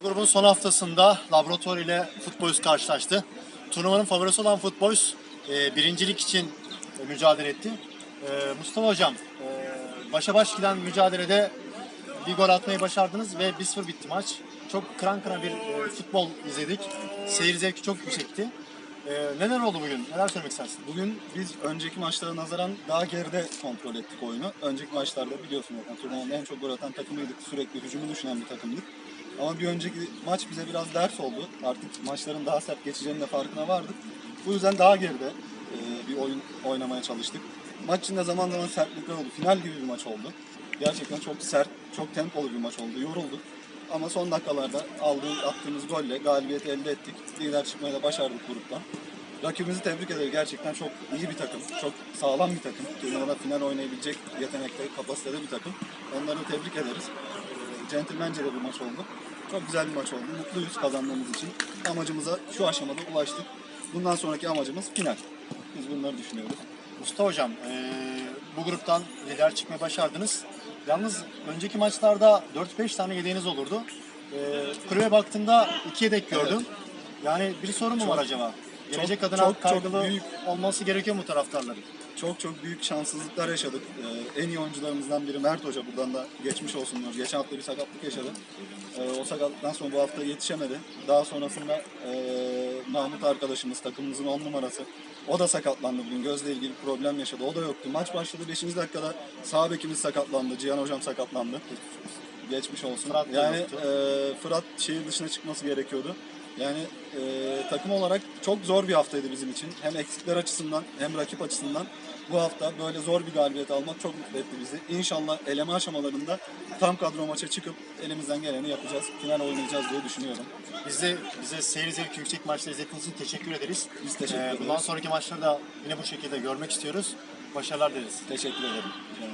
Grubun son haftasında Laboratuvar ile Footboys karşılaştı. Turnuvanın favorisi olan Footboys e, birincilik için e, mücadele etti. E, Mustafa Hocam, e, başa baş giden mücadelede bir gol atmayı başardınız ve 1-0 bitti maç. Çok kıran kıran bir e, futbol izledik. Seyir zevki çok yüksekti. E, neler oldu bugün? Neler söylemek istersin? Bugün biz önceki maçlara nazaran daha geride kontrol ettik oyunu. Önceki maçlarda biliyorsunuz zaten turnuvanın en çok gol atan takımıydık. Sürekli hücumu düşünen bir takımdık. Ama bir önceki maç bize biraz ders oldu. Artık maçların daha sert geçeceğinin de farkına vardık. Bu yüzden daha geride e, bir oyun oynamaya çalıştık. Maç içinde zaman zaman sertlikler oldu. Final gibi bir maç oldu. Gerçekten çok sert, çok tempolu bir maç oldu. Yorulduk. Ama son dakikalarda aldığımız, attığımız golle galibiyeti elde ettik. Lider çıkmayı da başardık gruptan. Rakibimizi tebrik ederiz. Gerçekten çok iyi bir takım. Çok sağlam bir takım. Turnuvada final oynayabilecek yetenekte, kapasitede bir takım. Onları tebrik ederiz. Centilmence de bir maç oldu. Çok güzel bir maç oldu. Mutluyuz kazandığımız için. Amacımıza şu aşamada ulaştık. Bundan sonraki amacımız final. Biz bunları düşünüyoruz. Mustafa Hocam, e, bu gruptan lider çıkmayı başardınız. Yalnız önceki maçlarda 4-5 tane yedeğiniz olurdu. E, kulübe baktığımda 2 yedek gördüm. Yani bir sorun mu var acaba? Gelecek adına çok, çok kaygılı büyük. olması gerekiyor mu taraftarların? Çok çok büyük şanssızlıklar yaşadık. Ee, en iyi oyuncularımızdan biri Mert Hoca buradan da geçmiş olsun diyoruz. Geçen hafta bir sakatlık yaşadı. Ee, o sakatlıktan sonra bu hafta yetişemedi. Daha sonrasında ee, Mahmut arkadaşımız takımımızın 10 numarası. O da sakatlandı bugün. Gözle ilgili problem yaşadı. O da yoktu. Maç başladı 5. dakikada sağ bekimiz sakatlandı. Cihan hocam sakatlandı. Geçmiş olsun. Fırat da yani yoktu. ee, Fırat şehir dışına çıkması gerekiyordu. Yani ee, takım olarak çok zor bir haftaydı bizim için. Hem eksikler açısından hem rakip açısından. Bu hafta böyle zor bir galibiyet almak çok mutlu etti bizi. İnşallah eleme aşamalarında tam kadro maça çıkıp elimizden geleni yapacağız. Final oynayacağız diye düşünüyorum. Biz de bize seyir zevki yüksek maçları izlettiğiniz için teşekkür ederiz. Biz teşekkür E, ederiz. bundan sonraki maçları da yine bu şekilde görmek istiyoruz. Başarılar dileriz. Teşekkür ederim. Hocam.